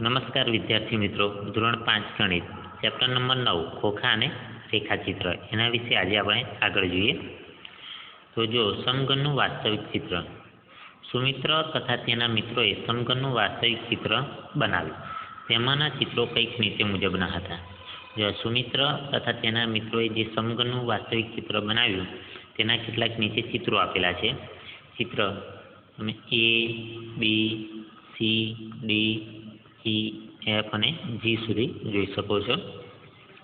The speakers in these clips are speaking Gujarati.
નમસ્કાર વિદ્યાર્થી મિત્રો, ધોરણ પાંચ ગણિત ચેપ્ટર નંબર નવ, ખોખા અને રેખાચિત્ર. એના વિશે આજે આપણે આગળ જોઈએ. તો જો સમઘનનું વાસ્તવિક ચિત્ર. સુમિત્ર તથા તેના મિત્રોએ સમઘનનું વાસ્તવિક ચિત્ર બનાવ્યું. તેમાંના ચિત્રો કંઈક નીચે મુજબના હતા. જો સુમિત્ર તથા તેના મિત્રોએ જે સમઘનનું વાસ્તવિક ચિત્ર બનાવ્યું, તેના કેટલાક નીચે ચિત્રો આપેલા છે. ચિત્ર A B C D E F અને જી સુધી જોઈ શકો છો.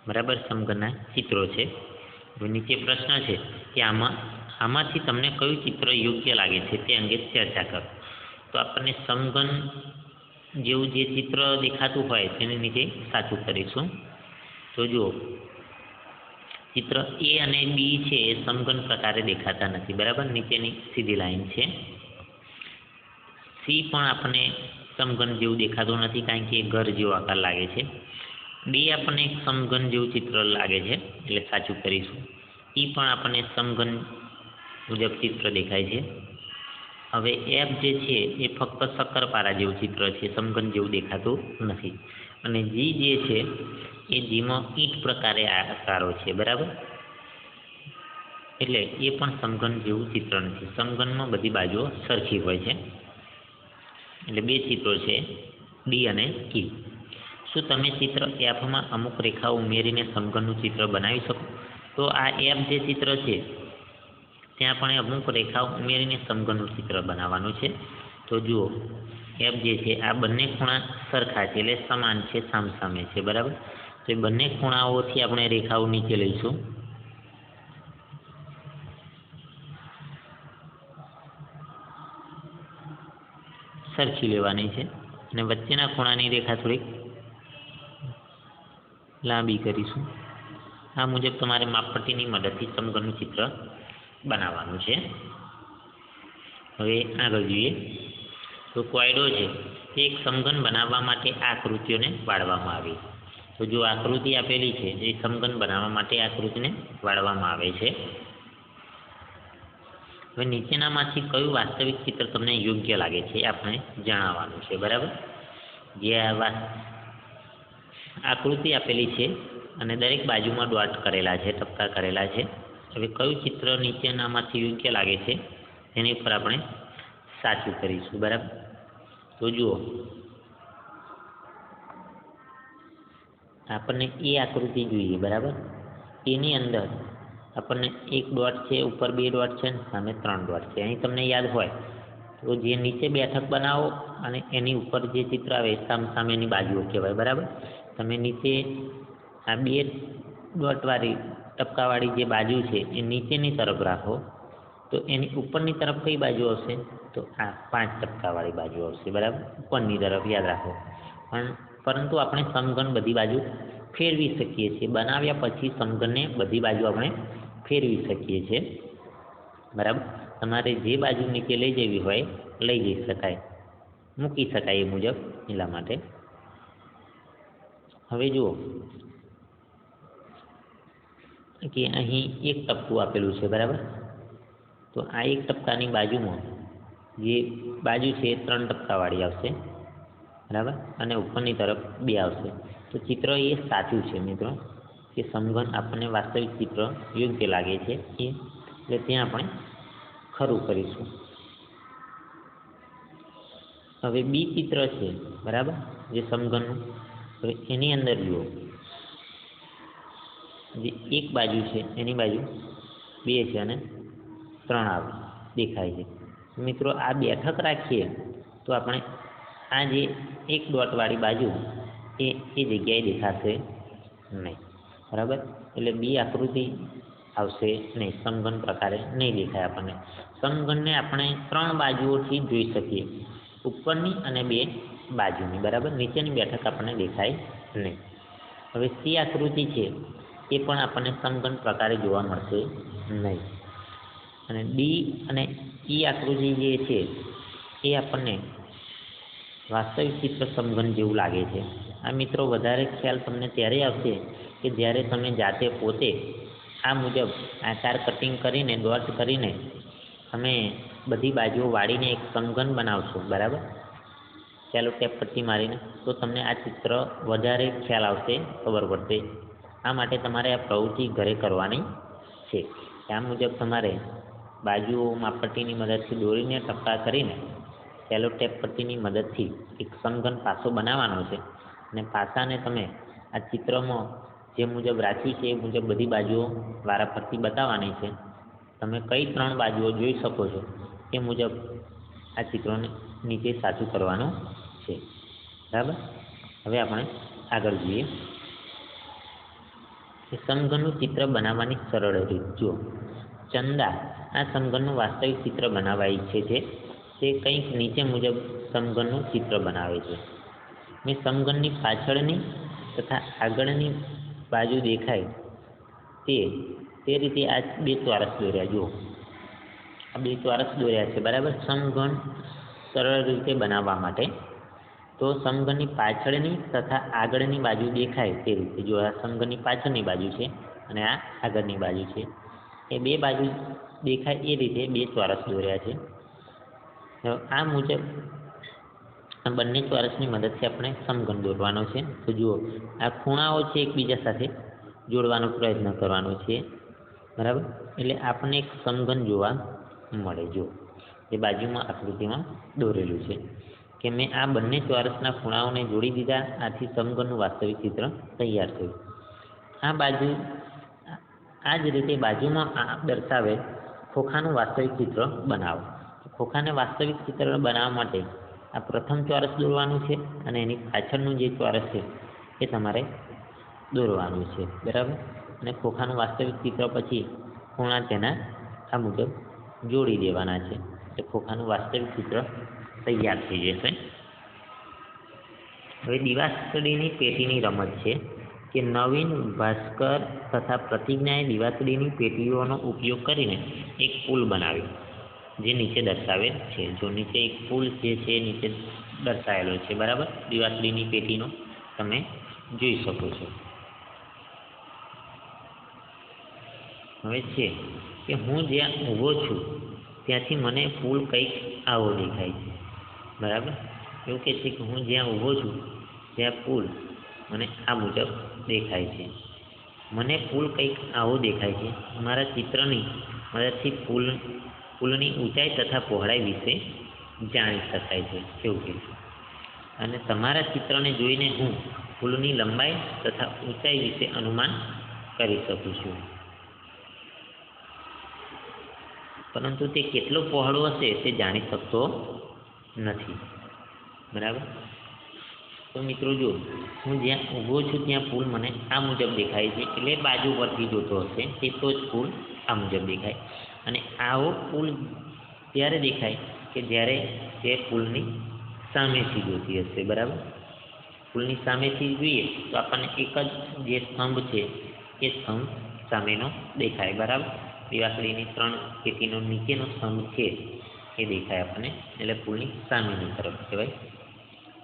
બરાબર સમઘનના ચિત્રો છે. નીચે પ્રશ્ન છે કે આમાં, આમાંથી તમને કયું ચિત્ર યોગ્ય લાગે છે તે અંગે ચર્ચા કરો. તો આપણને સમઘન જેવું જે ચિત્ર દેખાતું હોય તેને નીચે સાચું કરીશું. તો જુઓ. ચિત્ર એ અને બી છે એ સમઘન પ્રકારે દેખાતા નથી. બરાબર? નીચેની સીધી લાઈન છે. સી પણ આપણને સમઘન જેવું દેખાતું નથી કારણ કે એ ઘર જેવો આકાર લાગે છે. બે આપણને એક સમઘન જેવું ચિત્ર લાગે છે, એટલે સાચું કરીશું. ઈ પણ આપણને સમઘન મુજબ ચિત્ર દેખાય છે. હવે એફ જે છે, એ ફક્ત શક્કરપારા જેવું ચિત્ર છે, સમઘન જેવું દેખાતું નથી. અને જી જે છે, એ જીમાં ઈટ પ્રકારે આકારો છે, બરાબર? એટલે એ પણ સમઘન જેવું ચિત્ર નથી. સમઘનમાં બધી બાજુઓ સરખી હોય છે. એટલે બે ચિત્રો છે, ડી અને ઈ શું તમે ચિત્ર એફમાં અમુક રેખાઓ ઉમેરીને સમઘનનું ચિત્ર બનાવી શકો? તો આ એફ જે ચિત્ર છે, ત્યાં પણ અમુક રેખાઓ ઉમેરીને સમઘનનું ચિત્ર બનાવવાનું છે. તો જુઓ, એફ જે છે, આ બંને ખૂણા સરખા છે એટલે સમાન છે સામસામે છે, બરાબર? તો એ બંને ખૂણાઓથી આપણે રેખાઓ નીચે લઈશું. સરખી લેવાની છે. અને વચ્ચેના ખૂણાની રેખા થોડીક લાંબી કરીશું. આ મુજબ તમારે માપપટ્ટીની મદદથી સમઘનનું ચિત્ર બનાવવાનું છે. હવે આગળ જોઈએ. તો કોયડો છે એક સમઘન બનાવવા માટે આકૃતિઓને વાળવામાં આવી તો જો આકૃતિ આપેલી છે, એ સમઘન બનાવવા માટે આકૃતિને વાળવામાં આવે છે. હવે નીચેનામાંથી કયું વાસ્તવિક ચિત્ર તમને યોગ્ય લાગે છે એ આપણે જણાવવાનું છે, બરાબર? જે આ આકૃતિ આપેલી છે અને દરેક બાજુમાં ડોટ કરેલા છે, ટપકા કરેલા છે. હવે કયું ચિત્ર નીચેનામાંથી યોગ્ય લાગે છે તેની ઉપર આપણે સાચું કરીશું, બરાબર? તો જુઓ. આપણને એ આકૃતિ જોઈએ, બરાબર? એની અંદર આપણને એક ડોટ છે, ઉપર બે ડોટ છે સામે ત્રણ ડોટ છે. અહીં તમને યાદ હોય તો જે નીચે બેઠક બનાવો અને એની ઉપર જે ચિત્ર આવે સામ સામેની બાજુઓ કહેવાય, બરાબર? તમે નીચે આ બે ડોટવાળી ટપકાવાળી જે બાજુ છે એ નીચેની તરફ રાખો, તો એની ઉપરની તરફ કઈ બાજુ આવશે? તો આ પાંચ ટપકાવાળી બાજુ આવશે, બરાબર? ઉપરની તરફ યાદ રાખો. પણ પરંતુ આપણે સમઘન બધી બાજુ ફેરવી શકીએ છીએ. બનાવ્યા પછી સમઘનને બધી બાજુ આપણે ફેરવી શકીએ છીએ. બરાબર? તમારે જે બાજુ નીચે લઈ જવી હોય, લઈ જઈ શકાય. મૂકી શકાય એ મુજબ એટલા માટે. હવે જુઓ. કે અહીં એક ટપકું આપેલું છે, બરાબર? તો આ એક ટપકાની બાજુમાં જે બાજુ છે એ ત્રણ ટપકાવાળી આવશે. બરાબર? અને ઉપરની તરફ બે આવશે. તો ચિત્ર એ સાચું છે, મિત્રો. કે સમઘન આપણને વાસ્તવિક ચિત્ર યોગ્ય લાગે છે એ એટલે ત્યાં આપણે ખરું કરીશું. હવે બી ચિત્ર છે, બરાબર? જે સમઘનનું હવે એની અંદર જુઓ. જે એક બાજુ છે, એની બાજુ બે છે અને ત્રણ આવે, દેખાય છે. મિત્રો, આ બેઠક રાખીએ તો આપણે આ જે એક ડોટવાળી બાજુ એ એ જગ્યાએ દેખાશે નહીં. બરાબર? એટલે બી આકૃતિ આવશે નહીં, સમઘન પ્રકારે નહીં દેખાય આપણને. સમઘનને આપણે ત્રણ બાજુઓથી જોઈ શકીએ. ઉપરની અને બે બાજુની, બરાબર? નીચેની બેઠક આપણને દેખાય નહીં. હવે સી આકૃતિ છે, એ પણ આપણને સમઘન પ્રકારે જોવા મળશે નહીં. અને ડી અને ઈ આકૃતિ જે છે, એ આપણને વાસ્તવિક ચિત્ર સમઘન જેવું લાગે છે. આ મિત્રો, વધારે ખ્યાલ તમને ત્યારે આવશે કે જ્યારે તમે જાતે પોતે આ મુજબ આકાર કટિંગ કરીને ડોટ કરીને તમે બધી બાજુઓ વાળીને એક સમઘન બનાવશો, બરાબર? ચાલો ટેપ પટ્ટી મારીને. તો તમને આ ચિત્ર વધારે ખ્યાલ આવશે, ખબર પડશે. આ માટે તમારે આ પ્રવૃત્તિ ઘરે કરવાની છે. આ મુજબ તમારે બાજુઓ માપપટ્ટીની મદદથી દોરીને ટપકા કરીને સેલો ટેપ પટ્ટીની મદદથી એક સમઘન પાસો બનાવવાનો છે. અને પાસાને તમે આ ચિત્રમાં જે મુજબ રાખ્યું છે એ મુજબ બધી બાજુઓ વારાફરતી બતાવવાની છે. તમે કઈ ત્રણ બાજુઓ જોઈ શકો છો એ મુજબ આ ચિત્રોને નીચે સાચું કરવાનું છે. બરાબર? હવે આપણે આગળ જોઈએ. સમઘનનું ચિત્ર બનાવવાની સરળ રીત. જુઓ. ચંદા આ સમઘનનું વાસ્તવિક ચિત્ર બનાવવા ઈચ્છે છે તે કંઈક નીચે મુજબ સમઘનનું ચિત્ર બનાવે છે. મેં સમઘનની પાછળની તથા આગળની બાજુ દેખાય. તે તે રીતે આ બે ચોરસ દોર્યા, જુઓ. આ બે ચોરસ દોર્યા છે, બરાબર? સમઘન સરળ રીતે બનાવવા માટે. તો સમઘનની પાછળની તથા આગળની બાજુ દેખાય તે રીતે. જો આ સમઘનની પાછળની બાજુ છે અને આ આગળની બાજુ છે. એ બે બાજુ દેખાય એ રીતે બે ચોરસ દોર્યા છે. આ મુજબ બંને ચોરસની મદદથી આપણે સમઘન દોરવાનો છે. તો જુઓ, આ ખૂણાઓ છે એકબીજા સાથે જોડવાનો પ્રયત્ન કરવાનો છે. બરાબર? એટલે આપણને એક સમઘન જોવા મળે જો એ બાજુમાં આકૃતિમાં દોરેલું છે કે મેં આ બંને ચોરસના ખૂણાઓને જોડી દીધા, આથી સમઘનનું વાસ્તવિક ચિત્ર તૈયાર થયું. આ બાજુ, આ જ રીતે બાજુમાં આ દર્શાવેલ ખોખાનું વાસ્તવિક ચિત્ર બનાવો. ખોખાને વાસ્તવિક ચિત્ર બનાવવા માટે આ પ્રથમ ચોરસ દોરવાનું છે અને એની પાછળનું જે ચોરસ છે એ તમારે દોરવાનું છે. બરાબર? અને ખોખાનું વાસ્તવિક ચિત્ર પછી ખૂણા તેના આ મુજબ જોડી દેવાના છે. એટલે ખોખાનું વાસ્તવિક ચિત્ર તૈયાર થઈ જશે. હવે દિવાસળીની પેટીની રમત છે કે નવીન ભાસ્કર તથા પ્રતિજ્ઞાએ દિવાસળીની પેટીઓનો ઉપયોગ કરીને એક પુલ બનાવ્યો. જે નીચે દર્શાવેલ છે. જો નીચે એક પુલ જે છે નીચે દર્શાવેલો છે, બરાબર? દિવાસળીની પેટીનો તમે જોઈ શકો છો. હવે છે કે હું જ્યાં ઊભો છું, ત્યાંથી મને પુલ કંઈક આવો દેખાય છે. બરાબર? એવું કે છે કે હું જ્યાં ઊભો છું, ત્યાં પુલ મને આ મુજબ દેખાય છે. મને પુલ કંઈક આવો દેખાય છે. મારા ચિત્રની મદદથી પુલ પુલની ઊંચાઈ તથા પહોળાઈ વિશે જાણી શકાય છે એવું કે છે. અને તમારા ચિત્રને જોઈને હું પુલની લંબાઈ તથા ઊંચાઈ વિશે અનુમાન કરી શકું છું. પરંતુ તે કેટલો પહોળો હશે તે જાણી શકતો નથી. બરાબર? તો મિત્રો જો હું જ્યાં ઊભો છું ત્યાં પુલ મને આ મુજબ દેખાય છે. એટલે બાજુ પરથી જોતો હશે, તે તો જ પુલ આ મુજબ દેખાય. અને આવો પુલ ત્યારે દેખાય કે જ્યારે તે પુલની સામેથી જોતી હશે, બરાબર? પુલની સામેથી જોઈએ તો આપણને એક જ જે સ્તંભ છે, એ સ્તંભ સામેનો દેખાય, બરાબર? દિવાસળીની ત્રણ ખેતીનો નીચેનો સ્તંભ છે, એ દેખાય આપણને, એટલે પુલની સામેની તરફ કહેવાય.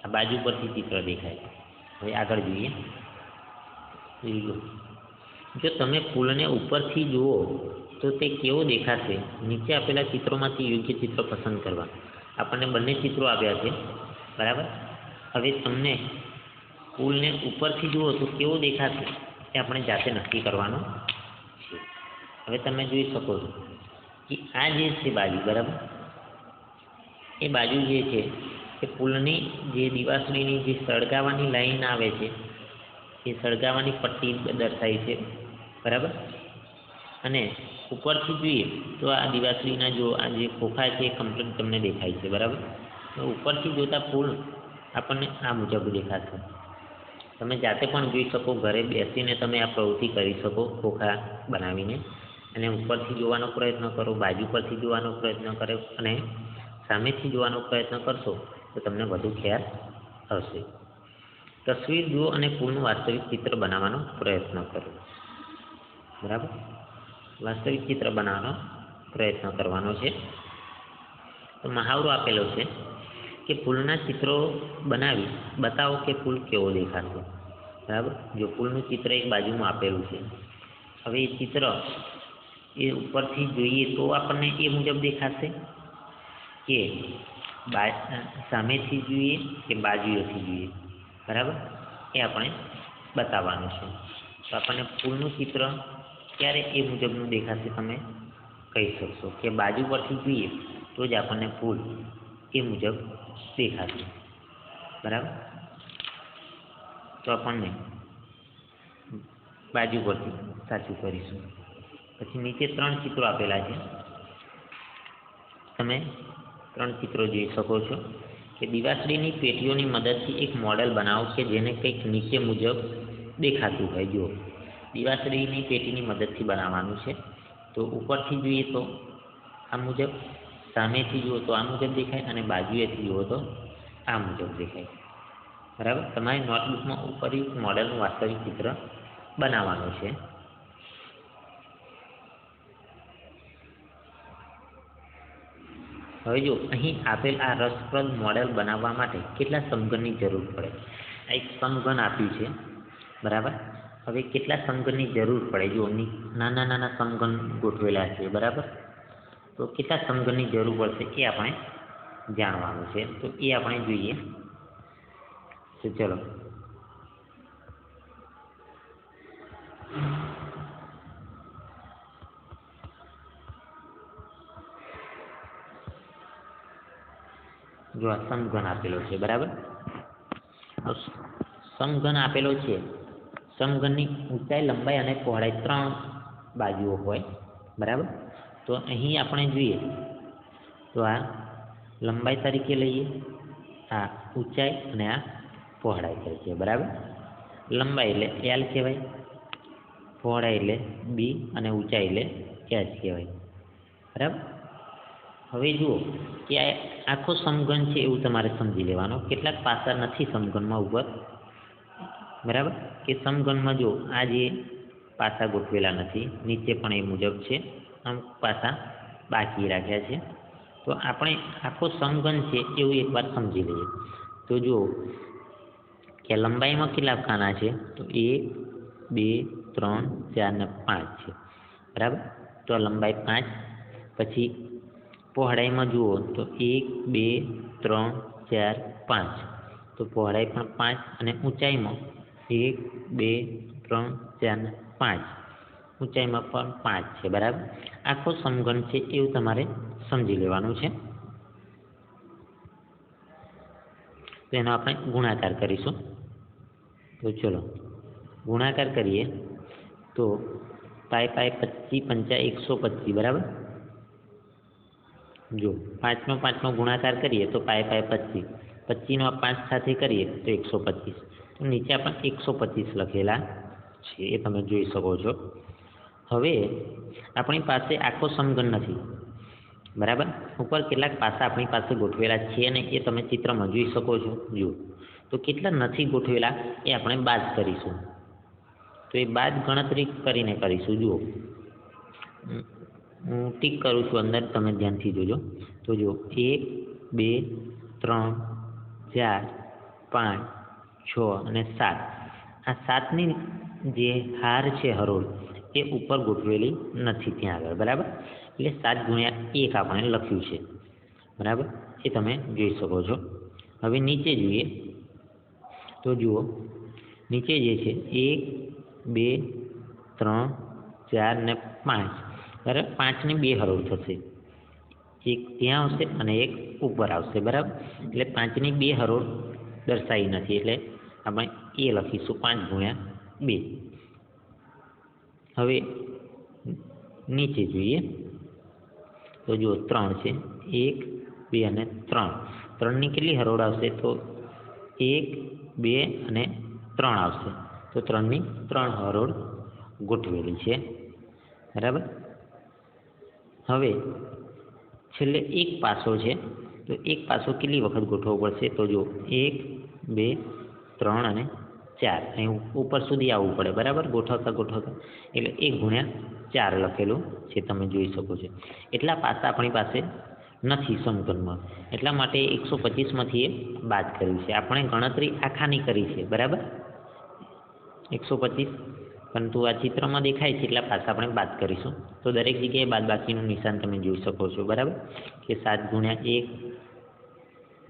આ બાજુ પરથી ચિત્ર દેખાય. હવે આગળ જોઈએ. જો તમે પુલને ઉપરથી જુઓ, તો તે કેવો દેખાશે? નીચે આપેલા ચિત્રોમાંથી યોગ્ય ચિત્ર પસંદ કરવા. આપણને બંને ચિત્રો આવ્યા છે. બરાબર? હવે તમને પુલને ઉપરથી જુઓ, તો કેવો દેખાશે એ આપણે જાતે નક્કી કરવાનો છે. હવે તમે જોઈ શકો છો કે આ જે છે બાજુ, બરાબર? એ બાજુ જે છે, એ પુલની જે દિવાસળીની જે સળગાવવાની લાઈન આવે છે એ સળગાવવાની પટ્ટી દર્શાવી છે. બરાબર? અને ઉપરથી જોઈએ તો આ દિવાસળીના જો આ જે ખોખા છે એ કમ્પ્લીટ તમને દેખાય છે. બરાબર? તો ઉપરથી જોતા ફૂલ આપણને આ મુજબ દેખાશે. તમે જાતે પણ જોઈ શકો, ઘરે બેસીને તમે આ પ્રવૃત્તિ કરી શકો ખોખા બનાવીને. અને ઉપરથી જોવાનો પ્રયત્ન કરો, બાજુ પરથી જોવાનો પ્રયત્ન કરો અને સામેથી જોવાનો પ્રયત્ન કરશો તો તમને વધુ ખ્યાલ આવશે. તસવીર જુઓ અને પુલનું વાસ્તવિક ચિત્ર બનાવવાનો પ્રયત્ન કરો. બરાબર? વાસ્તવિક ચિત્ર બનાવવાનો પ્રયત્ન કરવાનો છે. તો મહાવરો આપેલો છે કે પુલના ચિત્રો બનાવી બતાવો કે પુલ કેવો દેખાશે. બરાબર? જો પુલનું ચિત્ર એક બાજુમાં આપેલું છે. હવે એ ચિત્ર એ ઉપરથી જોઈએ તો આપણને એ મુજબ દેખાશે કે સામેથી જોઈએ કે બાજુએથી જોઈએ. બરાબર? એ આપણે બતાવવાનું છે. તો આપણને ફૂલનું ચિત્ર ક્યારે એ મુજબનું દેખાશે તમે કહી શકશો કે બાજુ પરથી જોઈએ તો જ આપણને ફૂલ એ મુજબ દેખાશે. બરાબર? તો આપણને બાજુ પરથી સાચું કરીશું. પછી નીચે ત્રણ ચિત્રો આપેલા છે. તમે ત્રણ ચિત્રો જોઈ શકો છો. કે દિવાસળીની પેટીઓની મદદથી એક મોડેલ બનાવો કે જેને કંઈક નીચે મુજબ દેખાતું હોય. જુઓ દિવાસળીની પેટીની મદદથી બનાવવાનું છે. તો ઉપરથી જોઈએ તો આ મુજબ, સામેથી જુઓ તો આ મુજબ દેખાય અને બાજુએથી જુઓ તો આ મુજબ દેખાય. બરાબર? તમારી નોટબુકમાં ઉપરયુક્ત મોડેલનું વાસ્તવિક ચિત્ર બનાવવાનું છે. હવે જો અહીં આપેલ આ રસપ્રદ મોડેલ બનાવવા માટે કેટલા સમઘનની જરૂર પડે? આ એક સમઘન આપ્યું છે. બરાબર? હવે કેટલા સમઘનની જરૂર પડે? જો નાના નાના સમઘન ગોઠવેલા છે, બરાબર? તો કેટલા સમઘનની જરૂર પડશે એ આપણે જાણવાનું છે. તો એ આપણે જોઈએ. તો ચલો. જો આ સમઘન આપેલો છે, બરાબર? સમઘન આપેલો છે. સમઘનની ઊંચાઈ, લંબાઈ અને પહોળાઈ ત્રણ બાજુઓ હોય, બરાબર? તો અહીં આપણે જોઈએ, તો આ લંબાઈ તરીકે લઈએ, આ ઊંચાઈ અને આ પહોળાઈ તરીકે બરાબર? લંબાઈ એટલે એલ કહેવાય, પહોળાઈ એટલે બી અને ઊંચાઈ એટલે એચ કહેવાય, બરાબર? હવે જુઓ કે આ આખો સમઘન છે એવું તમારે સમજી લેવાનો. કેટલાક પાસા નથી સમઘનમાં ઉપર બરાબર? કે સમઘનમાં જો આ જે પાસા ગોઠવેલા નથી, નીચે પણ એ મુજબ છે, આમ પાસા બાકી રાખ્યા છે. તો આપણે આખો સમઘન છે એવું એકવાર સમજી લઈએ. તો જુઓ કે લંબાઈમાં કેટલા ખાના છે? તો એક, બે, ત્રણ, ચાર ને પાંચ છે. બરાબર? તો લંબાઈ પાંચ, પછી પહોળાઈમાં જુઓ તો એક, બે, ત્રણ, ચાર, પાંચ. તો પહોળાઈ પણ પાંચ અને ઊંચાઈમાં એક, બે, ત્રણ, ચાર પાંચ. ઊંચાઈમાં પણ પાંચ છે, બરાબર? આખો સમઘન છે એવું તમારે સમજી લેવાનું છે. તો એનો આપણે ગુણાકાર કરીશું. તો ચલો, ગુણાકાર કરીએ. તો પાય પાય પચીસ પંચા એકસો પચીસ, બરાબર? જો પાંચનો પાંચનો ગુણાકાર કરીએ તો પાય પાય પચીસ. પચીસનો પાંચ સાથે કરીએ તો એકસો પચીસ. નીચે પણ એકસો પચીસ લખેલા છે, એ તમે જોઈ શકો છો. હવે આપણી પાસે આખો સમઘન નથી. બરાબર? ઉપર કેટલાક પાસા આપણી પાસે ગોઠવેલા છે ને એ તમે ચિત્રમાં જોઈ શકો છો. જુઓ તો કેટલા નથી ગોઠવેલા એ આપણે બાદ કરીશું. તો એ બાદ ગણતરી કરીને કરીશું. જુઓ. હું ટીક કરું છું અંદર, તમે ધ્યાનથી જોજો. તો જો એક, બે, ત્રણ, ચાર, પાંચ, છ અને સાત. આ સાતની જે હાર છે હરોળ, એ ઉપર ગોઠવેલી નથી ત્યાં આગળ, બરાબર? એટલે સાત ગુણ્યા એક આપણે લખ્યું છે. બરાબર? એ તમે જોઈ શકો છો. હવે નીચે જોઈએ. તો જુઓ, નીચે જે છે, એક, બે, ત્રણ, ચાર ને પાંચ. બરાબર? પાંચની બે હરોળ થશે. એક ત્યાં આવશે અને એક ઉપર આવશે, બરાબર? એટલે પાંચની બે હરોળ દર્શાવી નથી, એટલે આપણે એ લખીશું પાંચ ગુણ્યા બે. હવે નીચે જોઈએ. તો જુઓ, ત્રણ છે. એક, બે અને ત્રણ. ત્રણની કેટલી હરોળ આવશે? તો એક, બે અને ત્રણ આવશે. તો ત્રણની ત્રણ હરોળ ગોઠવેલી છે. બરાબર? હવે છેલ્લે એક પાસો છે, તો એક પાસો કેટલી વખત ગોઠવવો પડશે? તો જો એક, બે, ત્રણ અને ચાર. અહીં ઉપર સુધી આવવું પડે, બરાબર? ગોઠવતા ગોઠવતા. એટલે એક ગુણ્યા ચાર લખેલું છે, તમે જોઈ શકો છો. એટલા પાસા આપણી પાસે નથી સમઘનમાં. એટલા માટે એકસો પચીસમાંથી એ બાદ કર્યું છે. આપણે ગણતરી આખાની કરી છે, બરાબર? એકસો પચીસ પરંતુ આ ચિત્રમાં દેખાય છે એટલા પાસા આપણે બાદ કરીશું. તો દરેક જગ્યાએ બાદ બાકીનું નિશાન તમે જોઈ શકો છો, બરાબર? કે સાત ગુણ્યા એક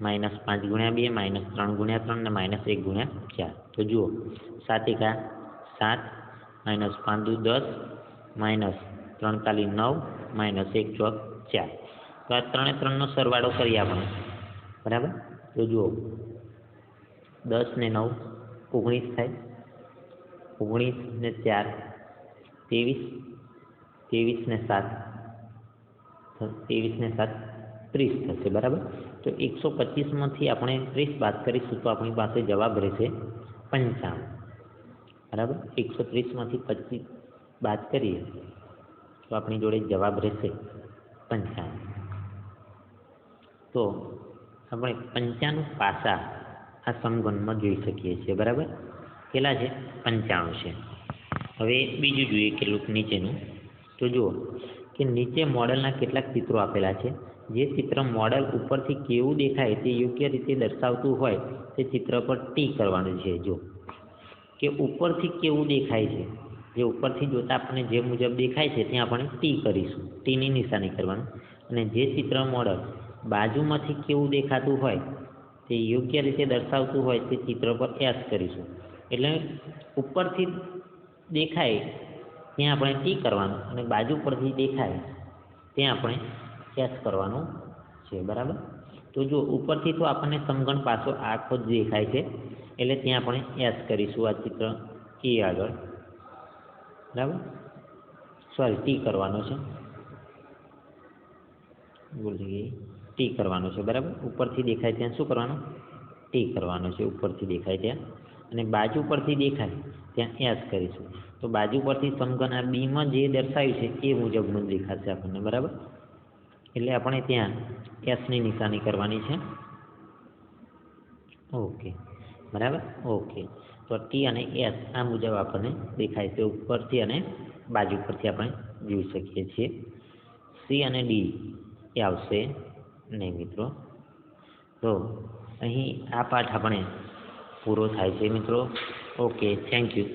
માઇનસ પાંચ ગુણ્યા બે, માઇનસ ત્રણ ગુણ્યા ત્રણ ને માઇનસ એક ગુણ્યા ચાર. તો જુઓ, સાત એકા સાત, માઇનસ પાંચ દુ દસ, માઇનસ ત્રણ તાલી નવ, માઇનસ એક ચોક ચાર. તો આ ત્રણે ત્રણનો સરવાળો કરીએ આપણે, બરાબર? તો જુઓ, દસ ને નવ, ઓગણીસ થાય. ઓગણીસ ને ચાર, ત્રેવીસ ત્રેવીસ ને સાત ત્રેવીસ ને સાત, ત્રીસ થશે, બરાબર? તો એકસો પચીસમાંથી આપણે ત્રીસ બાદ કરીશું તો આપણી પાસે જવાબ રહેશે પંચાવન બરાબર? એકસો ત્રીસમાંથી પચીસ બાદ કરીએ તો આપણી જોડે જવાબ રહેશે પંચાવન તો આપણે પંચાણું પાસા આ સમગણમાં જોઈ શકીએ છીએ, બરાબર? કેટલા છે? પંચાણું છે. હવે બીજું જોઈએ કેટલુંક નીચેનું. તો જુઓ કે નીચે મોડલના કેટલાક ચિત્રો આપેલા છે. જે ચિત્ર મોડલ ઉપરથી કેવું દેખાય તે યોગ્ય રીતે દર્શાવતું હોય તે ચિત્ર પર ટી કરવાનું છે. જો કે ઉપરથી કેવું દેખાય છે. જે ઉપરથી જોતાં આપણને જે મુજબ દેખાય છે ત્યાં આપણે ટી કરીશું. ટીની નિશાની કરવાનું. અને જે ચિત્ર મોડલ બાજુમાંથી કેવું દેખાતું હોય તે યોગ્ય રીતે દર્શાવતું હોય તે ચિત્ર પર એસ કરીશું. એટલે ઉપરથી દેખાય ત્યાં આપણે ટી કરવાનું અને બાજુ પરથી દેખાય ત્યાં આપણે એસ કરવાનું છે, બરાબર? તો જો ઉપરથી તો આપણને સમગણ પાછો આખો જ દેખાય છે, એટલે ત્યાં આપણે એસ કરીશું આ ચિત્ર એ આગળ. બરાબર? સોરી, ટી કરવાનો છે. ભૂલી ટી કરવાનો છે, બરાબર? ઉપરથી દેખાય ત્યાં શું કરવાનું? ટી કરવાનું છે, ઉપરથી દેખાય ત્યાં. અને બાજુ પરથી દેખાય, ત્યાં એસ કરીશું. તો બાજુ પરથી સમઘન આ બીમાં જે દર્શાવ્યું છે, એ મુજબનું દેખાશે આપણને, બરાબર? એટલે આપણે ત્યાં એસની નિશાની કરવાની છે. ઓકે, બરાબર? ઓકે. તો ટી અને એસ આ મુજબ આપણને દેખાય છે, ઉપરથી અને બાજુ પરથી આપણે જોઈ શકીએ છીએ. સી અને ડી એ આવશે નહીં, મિત્રો. તો અહીં આ પાઠ આપણે પૂરો થાય છે મિત્રો. Okay thank you